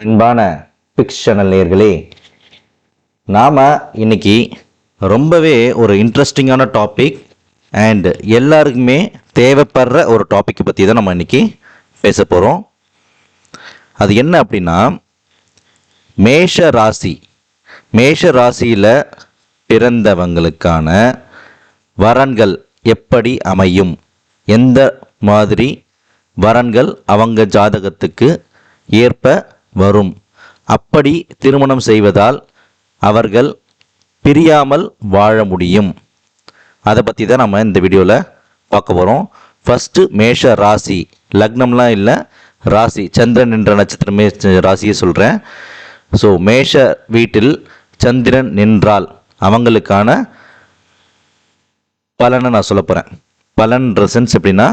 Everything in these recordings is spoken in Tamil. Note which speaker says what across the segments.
Speaker 1: அன்பான பிக்ஷனல் நேர்களே நாம் இன்னைக்கு ரொம்பவே ஒரு இன்ட்ரெஸ்டிங்கான டாபிக் அண்ட் எல்லாருக்குமே தேவைப்படுற ஒரு டாப்பிக்கை பற்றி தான் நம்ம இன்னைக்கு பேச போகிறோம் அது என்ன அப்படின்னா மேஷ ராசி. மேஷ ராசியில் பிறந்தவங்களுக்கான வரன்கள் எப்படி அமையும்? எந்த மாதிரி வரன்கள் அவங்க ஜாதகத்துக்கு ஏற்ப வரும். அப்படி திருமணம் செய்வதால் அவர்கள் பிரியாமல் வாழ முடியும். அதை பற்றி தான் நம்ம இந்த வீடியோவில் பார்க்க போகிறோம் ஃபஸ்ட்டு மேஷ ராசி. லக்னம்லாம் இல்லை ராசி. சந்திரன் என்ற நட்சத்திரமே ராசியை சொல்கிறேன் ஸோ மேஷ வீட்டில் சந்திரன் நின்றால் அவங்களுக்கான பலனை நான் சொல்ல போகிறேன் பலன் சென்ஸ் எப்படின்னா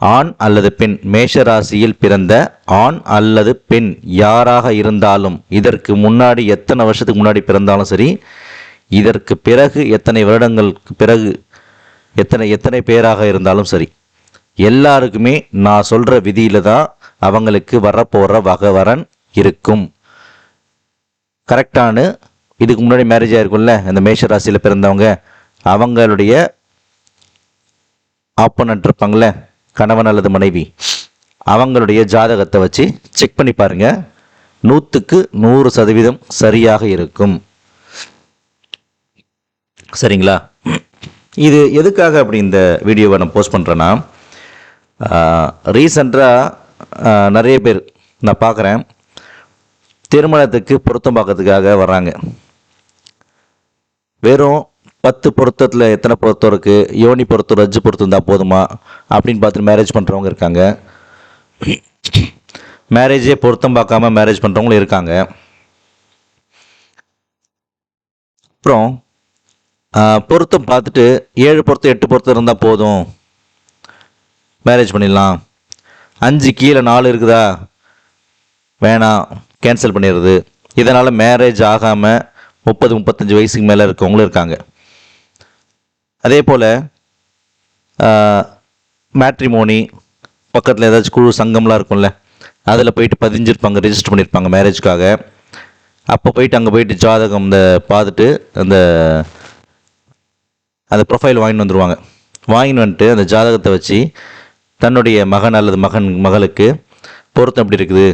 Speaker 1: ஆண் அல்லது பெண் மேஷ ராசியில் பிறந்த ஆண் அல்லது பெண் யாராக இருந்தாலும் இதற்கு முன்னாடி எத்தனை வருஷத்துக்கு முன்னாடி பிறந்தாலும் சரி இதற்கு பிறகு எத்தனை வருடங்களுக்கு பிறகு எத்தனை எத்தனை பேராக இருந்தாலும் சரி எல்லாருக்குமே நான் சொல்கிற விதியில் தான் அவங்களுக்கு வரப்போகிற வகவரன் இருக்கும். கரெக்டானு இதுக்கு முன்னாடி மேரேஜ் ஆகிருக்கும்ல இந்த மேஷ ராசியில் பிறந்தவங்க அவங்களுடைய ஆப்போனன்ட் இருப்பாங்களே கணவன் அல்லது மனைவி அவங்களுடைய ஜாதகத்தை வச்சு செக் பண்ணி பாருங்க. நூற்றுக்கு நூறு சதவீதம் சரியாக இருக்கும். சரிங்களா? இது எதுக்காக அப்படி இந்த வீடியோவை நான் போஸ்ட் பண்ணுறேன்னா ரீசண்டாக நிறைய பேர் நான் பார்க்குறேன். திருமணத்துக்கு பொருத்தம் பார்க்கறதுக்காக வர்றாங்க. வெறும் பத்து பொருத்தத்தில் எத்தனை பொருத்தம் இருக்குது யோனி பொருத்தம் ரஜ்ஜு பொருத்தம் இருந்தால் போதுமா? அப்படின்னு பார்த்துட்டு மேரேஜ் பண்ணுறவங்க இருக்காங்க. மேரேஜே பொருத்தம் பார்க்காம மேரேஜ் பண்ணுறவங்களும் இருக்காங்க. அப்புறம் பொருத்தம் பார்த்துட்டு ஏழு பொருத்தம் எட்டு பொருத்தம் இருந்தால் போதும். மேரேஜ் பண்ணிடலாம். அஞ்சு கீழே நாலு இருக்குதா? வேணாம். கேன்சல் பண்ணிடுறது. இதனால் மேரேஜ் ஆகாமல் முப்பது முப்பத்தஞ்சு வயசுக்கு மேலே இருக்கவங்களும் இருக்காங்க. அதே போல் மேட்ரிமோனி பக்கத்தில் ஏதாச்சும் குழு சங்கம்லாம் இருக்கும்ல அதில் போயிட்டு பதிஞ்சிருப்பாங்க ரெஜிஸ்டர் பண்ணியிருப்பாங்க மேரேஜ்க்காக அப்போ போயிட்டு அங்கே போயிட்டு ஜாதகம் இந்த பார்த்துட்டு அந்த அந்த ப்ரொஃபைல் வாங்கிட்டு வந்துடுவாங்க வாங்கிட்டு வந்துட்டு அந்த ஜாதகத்தை வச்சு தன்னுடைய மகன் அல்லது மகன் மகளுக்கு பொருத்தம் எப்படி இருக்குது?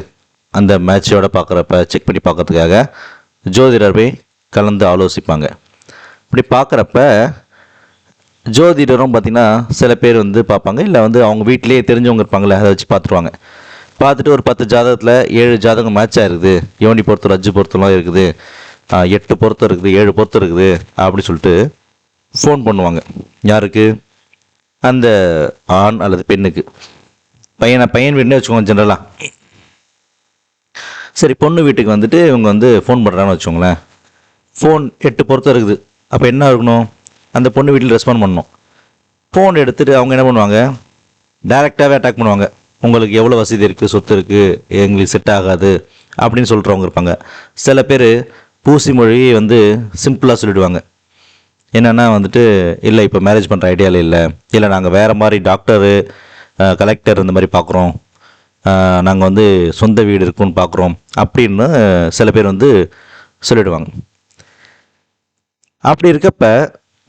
Speaker 1: அந்த மேட்சோட பார்க்குறப்ப செக் பண்ணி பார்க்கறதுக்காக ஜோதிடர் போய் கலந்து ஆலோசிப்பாங்க. இப்படி பார்க்குறப்ப ஜோதிடரும் பார்த்திங்கன்னா சில பேர் வந்து பார்ப்பாங்க. இல்லை வந்து அவங்க வீட்டிலேயே தெரிஞ்சவங்க இருப்பாங்களே அதை வச்சு பார்த்துருவாங்க. பார்த்துட்டு ஒரு பத்து ஜாதகத்தில் ஏழு ஜாதகம் மேட்ச் இருக்குது யோனி பொருத்தம் ரஜ்ஜு பொருத்தம்லாம் இருக்குது. எட்டு பொருத்தம் இருக்குது ஏழு பொருத்தம் இருக்குது அப்படி சொல்லிட்டு ஃபோன் பண்ணுவாங்க. யாருக்கு? அந்த ஆண் அல்லது பெண்ணுக்கு. பையனை பையன் வீடுனே வச்சுக்கோங்க ஜென்ரலாக சரி பொண்ணு வீட்டுக்கு வந்துட்டு இவங்க வந்து ஃபோன் பண்ணுறான்னு வச்சுக்கோங்களேன். ஃபோன் எட்டு பொருத்தம் இருக்குது. அப்போ என்ன இருக்கணும்? அந்த பொண்ணு வீட்டில் ரெஸ்பாண்ட் பண்ணணும். ஃபோன் எடுத்துகிட்டு அவங்க என்ன பண்ணுவாங்க? டைரெக்டாகவே அட்டாக் பண்ணுவாங்க. உங்களுக்கு எவ்வளோ வசதி இருக்குது சொத்து இருக்குது எங்களுக்கு செட் ஆகாது. அப்படின்னு சொல்கிறவங்க இருப்பாங்க. சில பேர் பூசி மொழியை வந்து சிம்பிளாக சொல்லிவிடுவாங்க என்னென்னா வந்துட்டு இல்லை இப்போ மேரேஜ் பண்ணுற ஐடியாவில் இல்லை. இல்லை நாங்கள் வேறு மாதிரி டாக்டரு கலெக்டர் இந்த மாதிரி பார்க்குறோம் நாங்கள் வந்து சொந்த வீடு இருக்குன்னு பார்க்குறோம் அப்படின்னு சில பேர் வந்து சொல்லிடுவாங்க. அப்படி இருக்கப்ப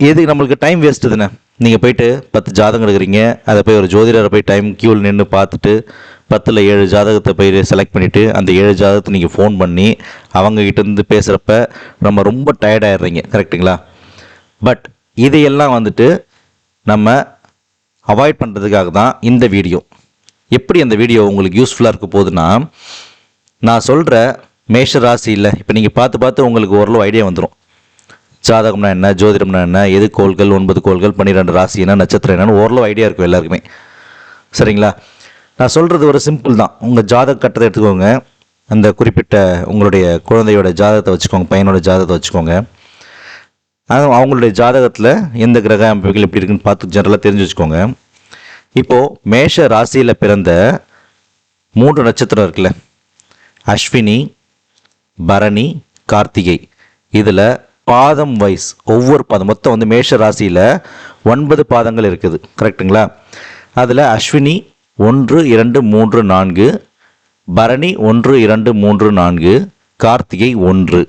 Speaker 1: எதுக்கு நம்மளுக்கு டைம் வேஸ்ட்டு தானே? நீங்கள் போயிட்டு பத்து ஜாதகம் எடுக்கிறீங்க அதை போய் ஒரு ஜோதிடரை போய் டைம் க்யூவில் நின்று பார்த்துட்டு பத்தில் ஏழு ஜாதகத்தை போய் செலக்ட் பண்ணிவிட்டு அந்த ஏழு ஜாதகத்தை நீங்கள் ஃபோன் பண்ணி அவங்க பேசுகிறப்ப நம்ம ரொம்ப tired கரெக்டுங்களா கரெக்ட்டுங்களா பட் இதையெல்லாம் வந்துட்டு நம்ம அவாய்ட் பண்ணுறதுக்காக தான் இந்த வீடியோ எப்படி அந்த வீடியோ உங்களுக்கு யூஸ்ஃபுல்லாக இருக்க போகுதுன்னா நான் சொல்கிற மேஷ ராசி இல்லை இப்போ நீங்கள் பார்த்து பார்த்து உங்களுக்கு ஓரளவு ஐடியா வந்துடும் ஜாதகம்னா என்ன ஜோதிடம்னா என்ன எது கோள்கள் ஒன்பது கோள்கள் பன்னிரெண்டு ராசி என்ன நட்சத்திரம் என்னன்னு ஓரளவு ஐடியா இருக்கும் எல்லாருக்குமே. சரிங்களா? நான் சொல்கிறது ஒரு சிம்பிள் தான். உங்கள் ஜாதக கட்டத்தை எடுத்துக்கோங்க. அந்த குறிப்பிட்ட உங்களுடைய குழந்தையோட ஜாதகத்தை வச்சுக்கோங்க பையனோட ஜாதகத்தை வச்சுக்கோங்க. அவங்களுடைய ஜாதகத்தில் எந்த கிரக அமைப்புகள் எப்படி இருக்குன்னு பார்த்து ஜெனரலாக தெரிஞ்சு வச்சுக்கோங்க. இப்போது மேஷ ராசியில் பிறந்த மூன்று நட்சத்திரம் இருக்குல்ல. அஸ்வினி பரணி கார்த்திகை. இதில் பாதம் வைஸ் ஒவ்வொரு பாதம் மொத்தம் வந்து மேஷ ராசியில் ஒன்பது பாதங்கள் இருக்குது. கரெக்ட்டுங்களா அதில் அஸ்வினி ஒன்று இரண்டு மூன்று நான்கு பரணி ஒன்று இரண்டு மூன்று நான்கு கார்த்திகை ஒன்று.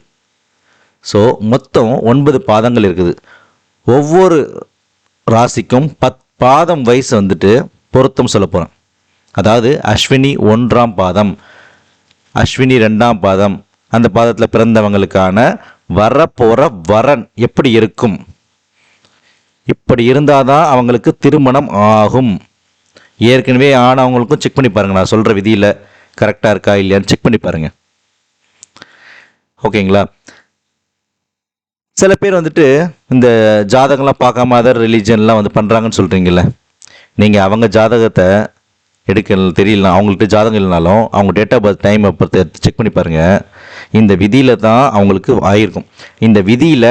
Speaker 1: ஸோ மொத்தம் ஒன்பது பாதங்கள் இருக்குது. ஒவ்வொரு ராசிக்கும் பத் பாதம் வயசு வந்துட்டு பொருத்தம் சொல்ல போகிறேன் அதாவது அஸ்வினி ஒன்றாம் பாதம் அஸ்வினி ரெண்டாம் பாதம் அந்த பாதத்தில் பிறந்தவங்களுக்கான வரப்போகிற வரன் எப்படி இருக்கும்? இப்படி இருந்தால் தான் அவங்களுக்கு திருமணம் ஆகும். ஏற்கனவே ஆனவங்களுக்கும் செக் பண்ணி பாருங்க. நான் சொல்கிற விதியில் கரெக்டாக இருக்கா இல்லையான்னு செக் பண்ணி பாருங்க. ஓகேங்களா சில பேர் வந்துட்டு இந்த ஜாதகம்லாம் பார்க்காம அதர் ரிலீஜன்லாம் வந்து பண்ணுறாங்கன்னு சொல்கிறீங்கல்ல நீங்கள் அவங்க ஜாதகத்தை எடுக்க தெரியல அவங்கள்ட்ட ஜாதகம் இல்லைனாலும் அவங்க டேட் ஆஃப் பர்த் டைம் பொறுத்து செக் பண்ணி பாருங்கள் இந்த விதியில் தான் அவங்களுக்கு ஆயிருக்கும். இந்த விதியில்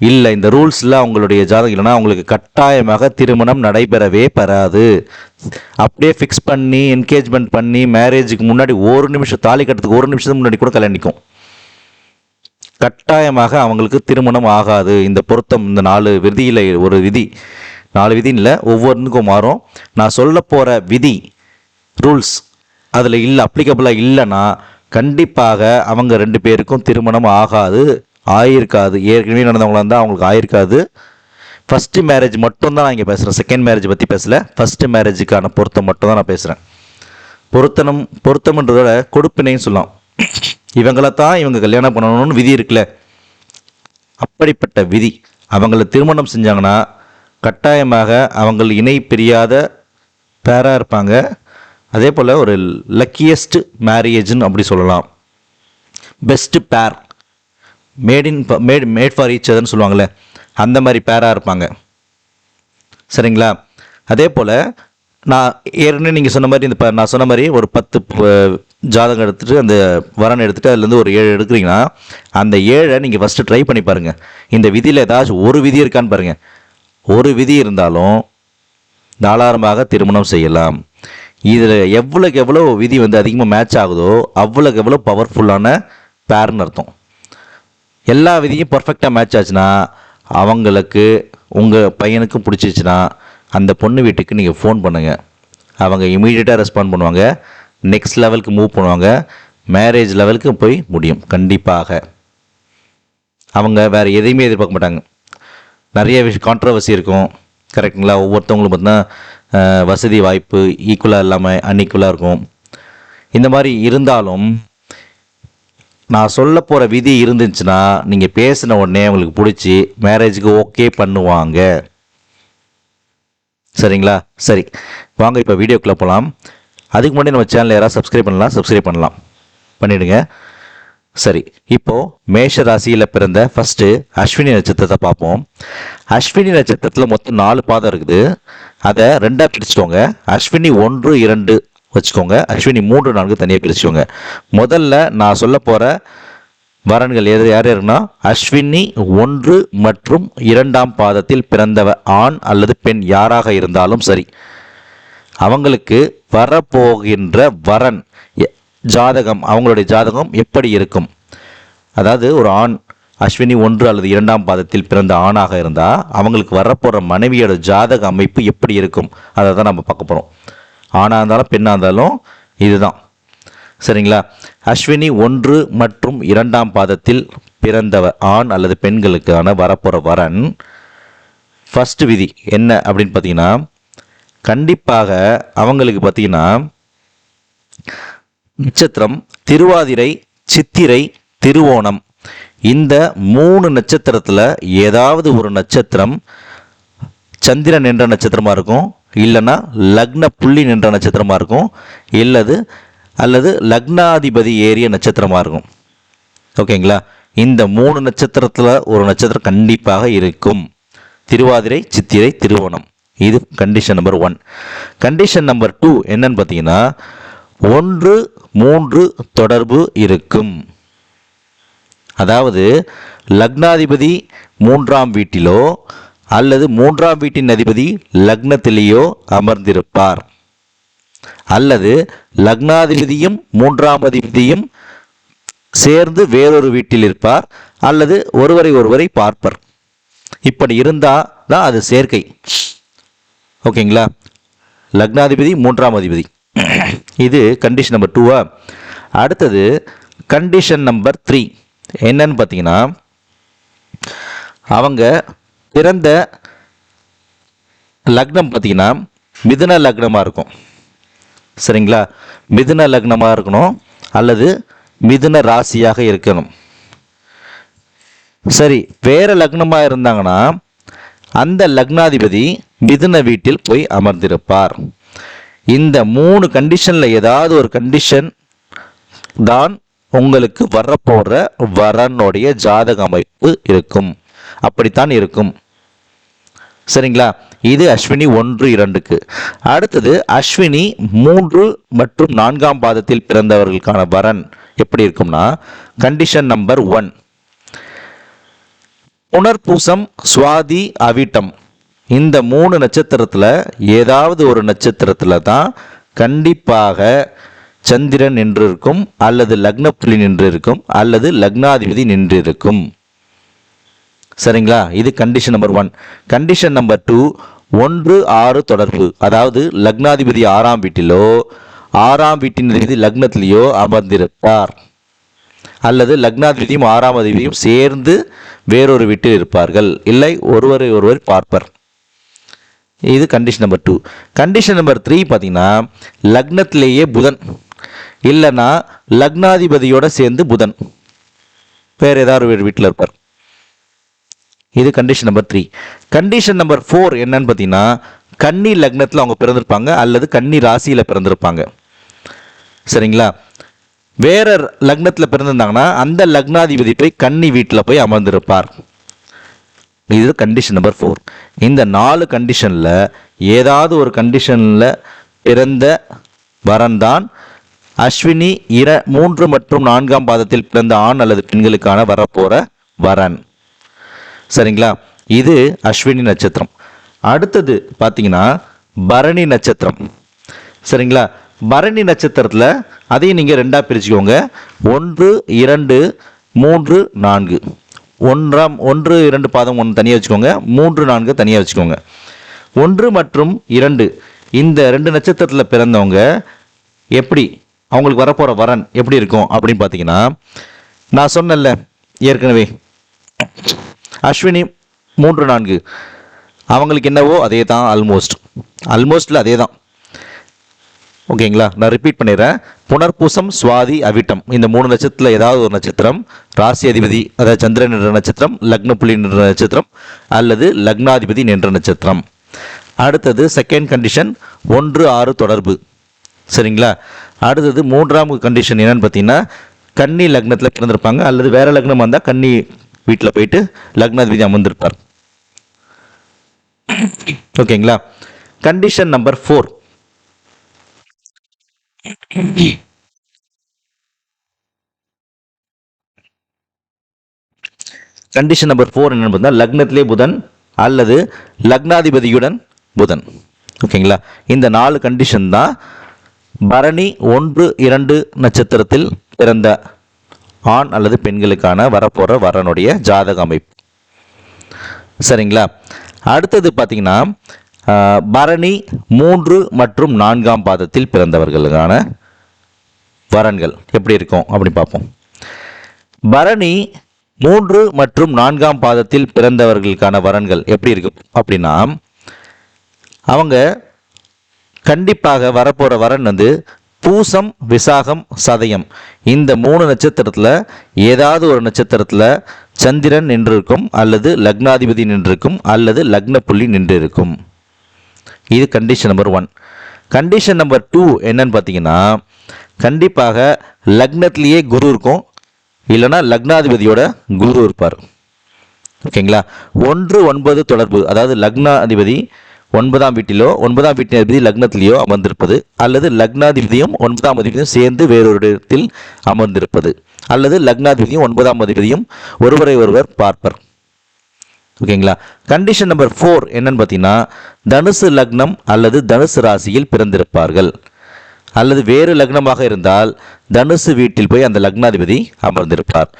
Speaker 1: இல்லை இந்த ரூல்ஸில் அவங்களுடைய ஜாதகம் இல்லைன்னா அவங்களுக்கு கட்டாயமாக திருமணம் நடைபெறவே பெறாது. அப்படியே ஃபிக்ஸ் பண்ணி என்கேஜ்மெண்ட் பண்ணி மேரேஜுக்கு முன்னாடி ஒரு நிமிஷம் தாலி கட்டுறதுக்கு ஒரு நிமிஷத்துக்கு முன்னாடி கூட கல்யாணம் நிற்கும் கட்டாயமாக அவங்களுக்கு திருமணம் ஆகாது. இந்த பொருத்தம் இந்த நாலு விதியில் ஒரு விதி. நாலு விதி இல்லை ஒவ்வொன்றுக்கும் மாறும். நான் சொல்ல போகிற விதி ரூல்ஸ் அதில் இல்லை அப்ளிகபிளாக இல்லைன்னா கண்டிப்பாக அவங்க ரெண்டு பேருக்கும் திருமணம் ஆகாது ஆயிருக்காது. ஏற்கனவே நடந்தவங்களா இருந்தால் அவங்களுக்கு ஆயிருக்காது. ஃபஸ்ட்டு மேரேஜ் மட்டும்தான் நான் இங்கே பேசுகிறேன் செகண்ட் மேரேஜ் பற்றி பேசல. ஃபஸ்ட்டு மேரேஜுக்கான பொருத்தம் மட்டும் தான் நான் பேசுகிறேன் பொருத்தனம் பொருத்தம்ன்றதோட கொடுப்பினைன்னு சொல்லலாம். இவங்களை தான் இவங்க கல்யாணம் பண்ணணும்னு விதி இருக்குல்ல. அப்படிப்பட்ட விதி. அவங்கள திருமணம் செஞ்சாங்கன்னா கட்டாயமாக அவங்கள் இணை பிரியாத பேராக இருப்பாங்க. அதே போல் ஒரு லக்கியஸ்ட் மேரேஜ்னு அப்படி சொல்லலாம். Best pair made in made made for each அதர்னு சொல்லுவாங்கள்ல அந்த மாதிரி பேராக இருப்பாங்க. சரிங்களா? அதே போல் நான் ஏற்கனவே நீங்கள் சொன்ன மாதிரி இந்த நான் சொன்ன மாதிரி ஒரு பத்து ஜாதகம் எடுத்துகிட்டு அந்த வரன் எடுத்துகிட்டு அதுலேருந்து ஒரு ஏழு எடுக்கிறீங்கன்னா அந்த ஏழை நீங்கள் ஃபஸ்ட்டு ட்ரை பண்ணி பாருங்கள் இந்த விதியில் ஏதாச்சும் ஒரு விதி இருக்கான்னு பாருங்கள் ஒரு விதி இருந்தாலும் தாராளமாக திருமணம் செய்யலாம். இதில் எவ்வளோக்கு எவ்வளோ விதி வந்து அதிகமாக மேட்ச் ஆகுதோ அவ்வளோக்கு எவ்வளோ பவர்ஃபுல்லான பேர்னு அர்த்தம். எல்லா விதியும் பர்ஃபெக்டாக மேட்ச் ஆச்சுன்னா அவங்களுக்கு உங்கள் பையனுக்கும் பிடிச்சிச்சுன்னா அந்த பொண்ணு வீட்டுக்கு நீங்கள் ஃபோன் பண்ணுங்கள் அவங்க இமீடியட்டாக ரெஸ்பாண்ட் பண்ணுவாங்க. நெக்ஸ்ட் லெவலுக்கு மூவ் பண்ணுவாங்க. மேரேஜ் லெவலுக்கு போய் முடியும். கண்டிப்பாக. அவங்க வேறு எதையுமே எதிர்பார்க்க மாட்டாங்க. நிறைய விஷயம் கான்ட்ரவர்சி இருக்கும். கரெக்டுங்களா ஒவ்வொருத்தவங்களும் பார்த்தீங்கன்னா வசதி வாய்ப்பு ஈக்குவலாக இல்லாமல் அன்இக்குவலாக இருக்கும். இந்த மாதிரி இருந்தாலும் நான் சொல்ல போகிற விதி இருந்துச்சுன்னா நீங்கள் பேசின உடனே உங்களுக்கு பிடிச்சி மேரேஜுக்கு ஓகே பண்ணுவாங்க. சரிங்களா? சரி. வாங்க இப்போ வீடியோக்குள்ளே போகலாம் அதுக்கு முன்னாடி நம்ம சேனல் யாராவது சப்ஸ்கிரைப் பண்ணலாம் சப்ஸ்கிரைப் பண்ணலாம். பண்ணிவிடுங்க சரி இப்போது மேஷ ராசியில் பிறந்த ஃபஸ்ட்டு அஸ்வினி நட்சத்திரத்தை பார்ப்போம். அஸ்வினி நட்சத்திரத்தில் மொத்தம் நாலு பாதம் இருக்குது. அதை ரெண்டாக பிரிச்சுக்கோங்க. அஸ்வினி ஒன்று இரண்டு வச்சுக்கோங்க. அஸ்வினி மூன்று நான்கு தனியாக பிரிச்சுக்கோங்க. முதல்ல நான் சொல்ல போகிற வரன்கள் எது யார் யாருன்னா அஸ்வினி ஒன்று மற்றும் இரண்டாம் பாதத்தில் பிறந்தவ ஆண் அல்லது பெண் யாராக இருந்தாலும் சரி அவங்களுக்கு வரப்போகின்ற வரன் ஜாதகம் அவங்களுடைய ஜாதகம் எப்படி இருக்கும்? அதாவது ஒரு ஆண் அஸ்வினி ஒன்று அல்லது இரண்டாம் பாதத்தில் பிறந்த ஆணாக இருந்தால் அவங்களுக்கு வரப்போகிற மனைவியோட ஜாதக அமைப்பு எப்படி இருக்கும்? அதை தான் நம்ம பார்க்க போகிறோம் ஆணாக இருந்தாலும் பெண்ணாக இருந்தாலும் இதுதான். சரிங்களா? அஸ்வினி ஒன்று மற்றும் இரண்டாம் பாதத்தில் பிறந்தவ ஆண் அல்லது பெண்களுக்கான வரப்போகிற வரன் ஃபஸ்ட்டு விதி என்ன அப்படின்னு பார்த்தீங்கன்னா கண்டிப்பாக அவங்களுக்கு பார்த்தீங்கன்னா நட்சத்திரம் திருவாதிரை சித்திரை திருவோணம். இந்த மூணு நட்சத்திரத்தில் ஏதாவது ஒரு நட்சத்திரம் சந்திரன் என்ற நட்சத்திரமாக இருக்கும் இல்லைன்னா லக்ன புள்ளி நின்ற நட்சத்திரமாக இருக்கும் இல்லது அல்லது லக்னாதிபதி ஏறிய நட்சத்திரமாக இருக்கும். ஓகேங்களா? இந்த மூணு நட்சத்திரத்தில் ஒரு நட்சத்திரம் கண்டிப்பாக இருக்கும். திருவாதிரை சித்திரை திருவோணம். இது condition number one condition number two என்னன்னு பார்த்தீங்கன்னா ஒன்று மூன்று தொடர்பு இருக்கும். அதாவது லக்னாதிபதி மூன்றாம் வீட்டிலோ அல்லது மூன்றாம் வீட்டின் அதிபதி லக்னத்திலேயோ அமர்ந்திருப்பார். அல்லது லக்னாதிபதியும் மூன்றாம் அதிபதியும் சேர்ந்து வேறொரு வீட்டில் இருப்பார் அல்லது ஒருவரை ஒருவரை பார்ப்பர். இப்படி இருந்தால் தான் அது சேர்க்கை. ஓகேங்களா? லக்னாதிபதி மூன்றாம் அதிபதி. இது கண்டிஷன் நம்பர் டூவா அடுத்தது கண்டிஷன் நம்பர் த்ரீ என்னன்னு பார்த்தீங்கன்னா அவங்க பிறந்த லக்னம் பார்த்தீங்கன்னா மிதுன லக்னமாக இருக்கும். சரிங்களா? மிதுன லக்னமாக இருக்கணும் அல்லது மிதுன ராசியாக இருக்கணும். சரி வேறு லக்னமாக இருந்தாங்கன்னா அந்த லக்னாதிபதி மிதுன வீட்டில் போய் அமர்ந்திருப்பார். இந்த மூணு கண்டிஷனில் ஏதாவது ஒரு கண்டிஷன் தான் உங்களுக்கு வரப்போகிற வரனுடைய ஜாதக அமைப்பு இருக்கும். அப்படித்தான் இருக்கும். சரிங்களா? இது அஸ்வினி ஒன்று இரண்டுக்கு. அடுத்தது அஸ்வினி மூன்று மற்றும் நான்காம் பாதத்தில் பிறந்தவர்களுக்கான வரன் எப்படி இருக்கும்னா கண்டிஷன் நம்பர் ஒன் புனர்பூசம் சுவாதி அவிட்டம். இந்த மூணு நட்சத்திரத்தில் ஏதாவது ஒரு நட்சத்திரத்தில் தான் கண்டிப்பாக சந்திரன் நின்று இருக்கும் அல்லது லக்னப்புள்ளி நின்று இருக்கும் அல்லது லக்னாதிபதி நின்று இருக்கும் சரிங்களா? இது condition number one condition number two ஒன்று ஆறு தொடர்பு. அதாவது லக்னாதிபதி ஆறாம் வீட்டிலோ ஆறாம் வீட்டின் அதிபதி லக்னத்திலேயோ அமர்ந்திருப்பார். அல்லது லக்னாதிபதியும் ஆறாம் அதிபதியும் சேர்ந்து வேறொரு வீட்டில் இருப்பார்கள். இல்லை ஒருவரை ஒருவர் பார்ப்பர். இது condition number two condition number three பார்த்தீங்கன்னா லக்னத்திலேயே புதன். இல்லைன்னா லக்னாதிபதியோட சேர்ந்து புதன். வேறு ஏதாவது ஒரு வீட்டில் இருப்பார். இது condition number three condition number four என்னன்னு பார்த்தீங்கன்னா கன்னி லக்னத்தில் அவங்க பிறந்திருப்பாங்க அல்லது கன்னி ராசியில் பிறந்திருப்பாங்க. சரிங்களா? வேற லக்னத்தில் பிறந்திருந்தாங்கன்னா அந்த லக்னாதிபதி போய் கன்னி வீட்டில் போய் அமர்ந்திருப்பார். இது கண்டிஷன் நம்பர் ஃபோர் இந்த நாலு கண்டிஷனில் ஏதாவது ஒரு கண்டிஷனில் பிறந்த வரன்தான் அஸ்வினி இர மூன்று மற்றும் நான்காம் பாதத்தில் பிறந்த ஆண் அல்லது பெண்களுக்கான வரப்போகிற வரன். சரிங்களா? இது அஸ்வினி நட்சத்திரம். அடுத்தது பார்த்தீங்கன்னா பரணி நட்சத்திரம். சரிங்களா? பரணி நட்சத்திரத்தில் அதையும் நீங்கள் ரெண்டாக பிரிச்சுக்கோங்க. ஒன்று இரண்டு மூன்று நான்கு. ஒன்றாம் ஒன்று இரண்டு பாதம் ஒன்று தனியாக வச்சுக்கோங்க. மூன்று நான்கு தனியாக வச்சுக்கோங்க. ஒன்று மற்றும் இரண்டு. இந்த ரெண்டு நட்சத்திரத்தில் பிறந்தவங்க எப்படி அவங்களுக்கு வரப்போகிற வரன் எப்படி இருக்கும் அப்படின்னு பார்த்தீங்கன்னா நான் சொன்னேன்ல ஏற்கனவே. அஸ்வினி மூன்று நான்கு. அவங்களுக்கு என்னவோ அதே தான் ஆல்மோஸ்ட் ஆல்மோஸ்டில் அதே தான் ஓகேங்களா? நான் ரிப்பீட் பண்ணிடுறேன். புனர்பூசம் சுவாதி அவிட்டம். இந்த மூணு நட்சத்திரத்தில் ஏதாவது ஒரு நட்சத்திரம் ராசி அதிபதி அதாவது சந்திரன் என்ற நட்சத்திரம் லக்ன புள்ளி நின்ற நட்சத்திரம் அல்லது லக்னாதிபதி நின்ற நட்சத்திரம். அடுத்தது செகண்ட் கண்டிஷன் ஒன்று ஆறு தொடர்பு. சரிங்களா? அடுத்தது மூன்றாம் கண்டிஷன் என்னென்னு பார்த்தீங்கன்னா கன்னி லக்னத்தில் பிறந்திருப்பாங்க அல்லது வேறு லக்னம் வந்தால் கன்னி வீட்டில் போயிட்டு லக்னாதிபதி அமர்ந்திருப்பார். ஓகேங்களா? Condition number four condition number four என்னன்னு பார்த்தீங்கன்னா லக்னத்திலே புதன் அல்லது லக்னாதிபதியுடன் புதன். ஓகேங்களா இந்த நாலு கண்டிஷன் தான் பரணி ஒன்று இரண்டு நட்சத்திரத்தில் பிறந்த ஆண் அல்லது பெண்களுக்கான வரப்போகிற வரனுடைய ஜாதக அமைப்பு. சரிங்களா? அடுத்தது பார்த்தீங்கன்னா பரணி மூன்று மற்றும் நான்காம் பாதத்தில் பிறந்தவர்களுக்கான வரன்கள் எப்படி இருக்கும் அப்படி பார்ப்போம். பரணி மூன்று மற்றும் நான்காம் பாதத்தில் பிறந்தவர்களுக்கான வரன்கள் எப்படி இருக்கும் அப்படின்னா அவங்க கண்டிப்பாக வரப்போகிற வரன் வந்து பூசம் விசாகம் சதயம். இந்த மூணு நட்சத்திரத்தில் ஏதாவது ஒரு நட்சத்திரத்தில் சந்திரன் நின்றிருக்கும் அல்லது லக்னாதிபதி நின்றிருக்கும் அல்லது லக்ன புள்ளி நின்றிருக்கும். இது condition number one condition number two என்னன்னு பார்த்தீங்கன்னா கண்டிப்பாக லக்னத்திலேயே குரு இருக்கும். இல்லைன்னா லக்னாதிபதியோட குரு இருப்பார். ஓகேங்களா? ஒன்று ஒன்பது தொடர்பு அதாவது லக்னாதிபதி ஒன்பதாம் வீட்டிலோ ஒன்பதாம் வீட்டின் அதிபதி லக்னத்திலேயோ அமர்ந்திருப்பது அல்லது லக்னாதிபதியும் ஒன்பதாம் அதிபதியும் சேர்ந்து வேறொரு இடத்தில் அமர்ந்திருப்பது அல்லது லக்னாதிபதியும் ஒன்பதாம் அதிபதியும் ஒருவரை ஒருவர் பார்ப்பர். ஓகேங்களா? கண்டிஷன் நம்பர் ஃபோர் என்னன்னு பார்த்தீங்கன்னா தனுசு லக்னம் அல்லது தனுசு ராசியில் பிறந்திருப்பார்கள். அல்லது வேறு லக்னமாக இருந்தால் தனுசு வீட்டில் போய் அந்த லக்னாதிபதி அமர்ந்திருப்பார்.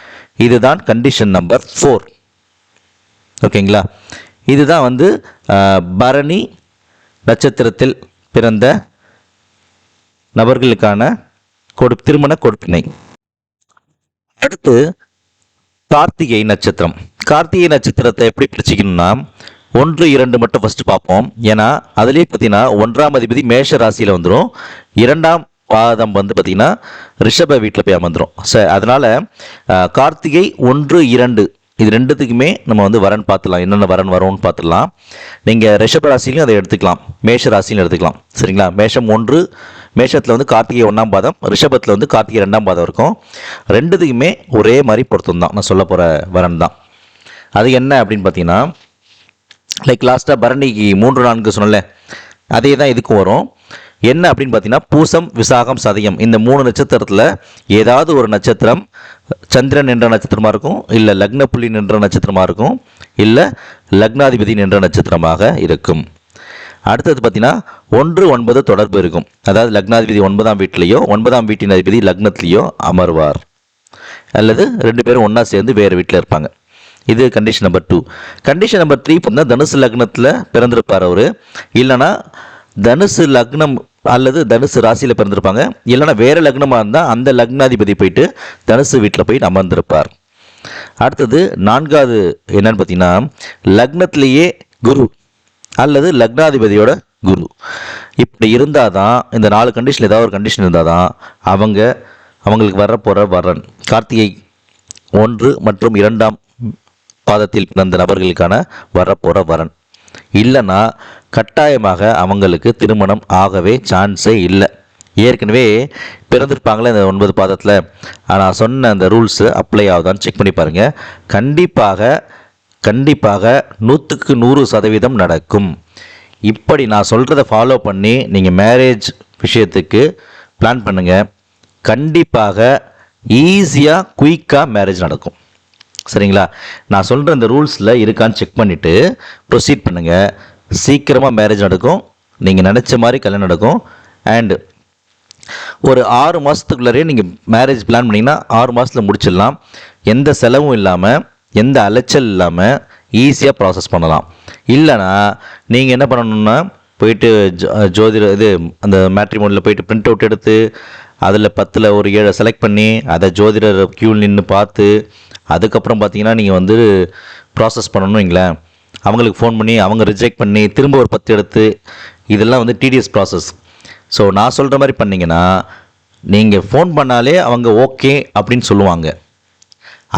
Speaker 1: இதுதான் கண்டிஷன் நம்பர் ஃபோர் ஓகேங்களா? இதுதான் வந்து பரணி நட்சத்திரத்தில் பிறந்த நபர்களுக்கான கொடு திருமண கொடுப்பினை. அடுத்து கார்த்திகை நட்சத்திரம். கார்த்திகை நட்சத்திரத்தை எப்படி பிரிச்சுக்கணும்னா ஒன்று இரண்டு மட்டும் ஃபஸ்ட்டு பார்ப்போம். ஏன்னா அதுலேயே பார்த்தீங்கன்னா ஒன்றாம் அதிபதி மேஷ ராசியில் வந்துடும் இரண்டாம் பாதம் வந்து பார்த்தீங்கன்னா ரிஷப வீட்டில் போய் அமர்ந்துடும் சரி அதனால் கார்த்திகை ஒன்று இரண்டு இது ரெண்டுத்துக்குமே நம்ம வந்து வரன் பார்த்துலாம். என்னென்ன வரன் வரும்னு பார்த்துடலாம். நீங்கள் ரிஷப ராசிலையும் அதை எடுத்துக்கலாம். மேஷ ராசிலையும் எடுத்துக்கலாம். சரிங்களா? மேஷம் ஒன்று மேஷத்தில் வந்து கார்த்திகை ஒன்றாம் பாதம் ரிஷபத்தில் வந்து கார்த்திகை ரெண்டாம் பாதம் இருக்கும். ரெண்டுத்துக்குமே ஒரே மாதிரி பொருத்தம் தான் நான் சொல்ல போகிற வரன் தான். அது என்ன அப்படின்னு பார்த்தீங்கன்னா லைக் லாஸ்ட்டாக பரணிக்கு மூன்று நான்கு சொன்னல அதே தான் இதுக்கும் வரும். என்ன அப்படின்னு பார்த்தீங்கன்னா பூசம் விசாகம் சதயம். இந்த மூணு நட்சத்திரத்தில் ஏதாவது ஒரு நட்சத்திரம் சந்திரன் என்ற நட்சத்திரமாக இருக்கும் இல்லை லக்ன புள்ளி நின்ற நட்சத்திரமாக இருக்கும் இல்லை லக்னாதிபதி நின்ற நட்சத்திரமாக இருக்கும். அடுத்தது பார்த்தீங்கன்னா ஒன்று ஒன்பது தொடர்பு இருக்கும். அதாவது லக்னாதிபதி ஒன்பதாம் வீட்டிலேயோ ஒன்பதாம் வீட்டின் அதிபதி லக்னத்திலேயோ அமர்வார். அல்லது ரெண்டு பேரும் ஒன்றா சேர்ந்து வேறு வீட்டில் இருப்பாங்க. இது condition number two condition number three பார்த்தீங்கன்னா தனுசு லக்னத்தில் பிறந்திருப்பார் அவர். இல்லைன்னா தனுசு லக்னம் அல்லது தனுசு ராசியில் பிறந்திருப்பாங்க. இல்லைன்னா வேறு லக்னமாக இருந்தால் அந்த லக்னாதிபதி போயிட்டு தனுசு வீட்டில் போய் அமர்ந்திருப்பார். அடுத்தது நான்காவது என்னன்னு பார்த்தீங்கன்னா லக்னத்திலேயே குரு அல்லது லக்னாதிபதியோட குரு. இப்படி இருந்தால் தான் இந்த நாலு கண்டிஷன் ஏதாவது ஒரு கண்டிஷன் இருந்தால் தான் அவங்க அவங்களுக்கு வரப்போகிற வரன் கார்த்திகை ஒன்று மற்றும் இரண்டாம் பாதத்தில் பிறந்த நபர்களுக்கான வரப்போகிற வரன். இல்லைன்னா கட்டாயமாக அவங்களுக்கு திருமணம் ஆகவே சான்ஸே இல்லை. ஏற்கனவே பிறந்திருப்பாங்களே இந்த ஒன்பது பாதத்தில். நான் சொன்ன அந்த ரூல்ஸு அப்ளை ஆகுதான்னு செக் பண்ணி பாருங்கள் கண்டிப்பாக கண்டிப்பாக நூற்றுக்கு நூறு சதவீதம் நடக்கும். இப்படி நான் சொல்கிறத ஃபாலோ பண்ணி நீங்கள் மேரேஜ் விஷயத்துக்கு பிளான் பண்ணுங்கள் கண்டிப்பாக ஈஸியாக குயிக்காக மேரேஜ் நடக்கும். சரிங்களா? நான் சொல்கிற இந்த ரூல்ஸில் இருக்கான்னு செக் பண்ணிவிட்டு ப்ரொசீட் பண்ணுங்கள் சீக்கிரமாக மேரேஜ் நடக்கும். நீங்கள் நினச்ச மாதிரி கல்யாணம் நடக்கும். அண்டு ஒரு ஆறு மாதத்துக்குள்ளாரே நீங்கள் மேரேஜ் பிளான் பண்ணிங்கன்னா ஆறு மாதத்தில் முடிச்சிடலாம். எந்த செலவும் இல்லாமல் எந்த அலைச்சல் இல்லாமல் ஈஸியாக ப்ராசஸ் பண்ணலாம். இல்லைனா நீங்கள் என்ன பண்ணணும்னா போயிட்டு ஜோ- ஜோதிட இது அந்த மேட்ரிமோனில் போயிட்டு பிரிண்ட் அவுட் எடுத்து அதில் பத்தில் ஒரு ஏழை செலக்ட் பண்ணி அதை ஜோதிடர் க்யூவில் நின்று பார்த்து அதுக்கப்புறம் பார்த்தீங்கன்னா நீங்கள் வந்து ப்ராசஸ் பண்ணணும் வைங்களேன். அவங்களுக்கு ஃபோன் பண்ணி அவங்க ரிஜெக்ட் பண்ணி திரும்ப ஒரு பத்து எடுத்து இதெல்லாம் வந்து டிடிஎஸ் ப்ராசஸ் ஸோ நான் சொல்கிற மாதிரி பண்ணிங்கன்னா நீங்கள் ஃபோன் பண்ணாலே அவங்க ஓகே அப்படின்னு சொல்லுவாங்க.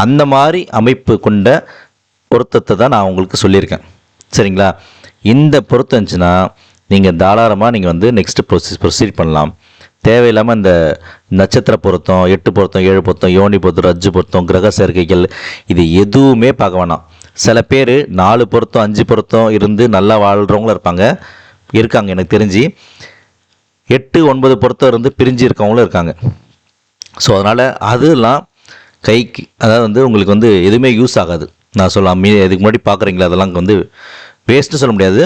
Speaker 1: அந்த மாதிரி அமைப்பு கொண்ட பொருத்தத்தை தான் நான் உங்களுக்கு சொல்லியிருக்கேன். சரிங்களா? இந்த பொருத்தம் இருந்துச்சுன்னா நீங்கள் தாராளமாக நீங்கள் வந்து நெக்ஸ்ட்டு ப்ரொசீஸ் ப்ரொசீட் பண்ணலாம். தேவையில்லாமல் இந்த நட்சத்திர பொருத்தம் எட்டு பொருத்தம் ஏழு பொருத்தம் யோனி பொருத்தம் ரஜ்ஜு பொருத்தம் கிரக சேர்க்கைகள் இது எதுவுமே பார்க்க வேணாம். சில பேர் நாலு பொருத்தம் அஞ்சு பொருத்தம் இருந்து நல்லா வாழ்கிறவங்களும் இருப்பாங்க. இருக்காங்க எனக்கு தெரிஞ்சு. எட்டு ஒன்பது பொருத்தம் இருந்து பிரிஞ்சு இருக்கவங்களும் இருக்காங்க. ஸோ அதனால் அதெல்லாம் கைக்கு அதாவது வந்து உங்களுக்கு வந்து எதுவுமே யூஸ் ஆகாது. நான் சொல்லலாம் மீ இதுக்கு முன்னாடி பார்க்குறீங்களா அதெல்லாம் வந்து வேஸ்ட்டு சொல்ல முடியாது.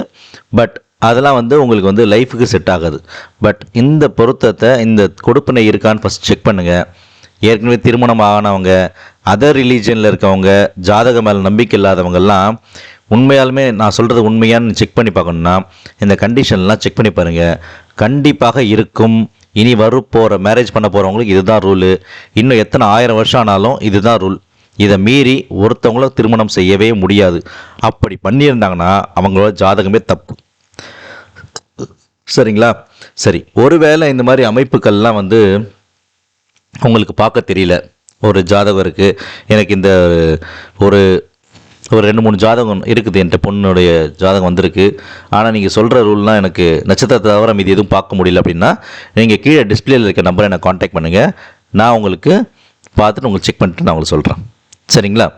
Speaker 1: பட் அதெல்லாம் வந்து உங்களுக்கு வந்து லைஃபுக்கு செட் ஆகாது. பட் இந்த பொருத்தத்தை இந்த கொடுப்பினை இருக்கான்னு ஃபஸ்ட் செக் பண்ணுங்கள் ஏற்கனவே திருமணம் ஆனவங்க அதர் ரிலீஜனில் இருக்கவங்க ஜாதகம் மேலே நம்பிக்கை இல்லாதவங்கெல்லாம் உண்மையாலுமே நான் சொல்கிறது உண்மையான்னு செக் பண்ணி பார்க்கணுன்னா இந்த கண்டிஷன்லாம் செக் பண்ணி பாருங்கள் கண்டிப்பாக இருக்கும். இனி வரப்போகிற போகிற மேரேஜ் பண்ண போகிறவங்களுக்கு இதுதான் ரூலு இன்னும் எத்தனை ஆயிரம் வருஷம் ஆனாலும் இதுதான் ரூல் இதை மீறி ஒருத்தவங்களும் திருமணம் செய்யவே முடியாது. அப்படி பண்ணியிருந்தாங்கன்னா அவங்களோட ஜாதகமே தப்பு. சரிங்களா? சரி. ஒருவேளை இந்த மாதிரி அமைப்புகள்லாம் வந்து உங்களுக்கு பார்க்க தெரியல. ஒரு ஜாதகம் இருக்குது எனக்கு இந்த ஒரு ஒரு ரெண்டு மூணு ஜாதகம் இருக்குது. என்கிட்ட பொண்ணுடைய ஜாதகம் வந்திருக்கு. ஆனால் நீங்கள் சொல்கிற ரூல்லாம் எனக்கு நட்சத்திரத்தை தவிர மீதி எதுவும் பார்க்க முடியல அப்படின்னா நீங்கள் கீழே டிஸ்பிளேயில் இருக்க நம்பரை எனக்கு காண்டாக்ட் பண்ணுங்கள் நான் உங்களுக்கு பார்த்துட்டு உங்களுக்கு செக் பண்ணிட்டு நான் உங்களுக்கு சொல்கிறேன் சரிங்களா?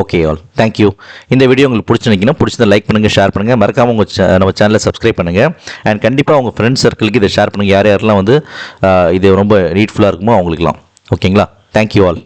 Speaker 1: ஓகே ஆல் தேங்க்யூ இந்த வீடியோ உங்களுக்கு பிடிச்சிருந்தீங்கன்னா பிடிச்சதை லைக் பண்ணுங்கள் ஷேர் பண்ணுங்கள் மறக்காமல் உங்கள் நம்ம சேனலை சப்ஸ்கிரைப் பண்ணுங்கள் அண்ட் கண்டிப்பாக உங்கள் ஃப்ரெண்ட்ஸ் சர்க்கிளுக்கு இதை ஷேர் பண்ணுங்கள் யார் யாரெல்லாம் வந்து இது ரொம்ப நீட்ஃபுல்லாக இருக்குமோ அவங்களுக்குலாம் ஓகேங்களா தேங்க்யூ ஆல்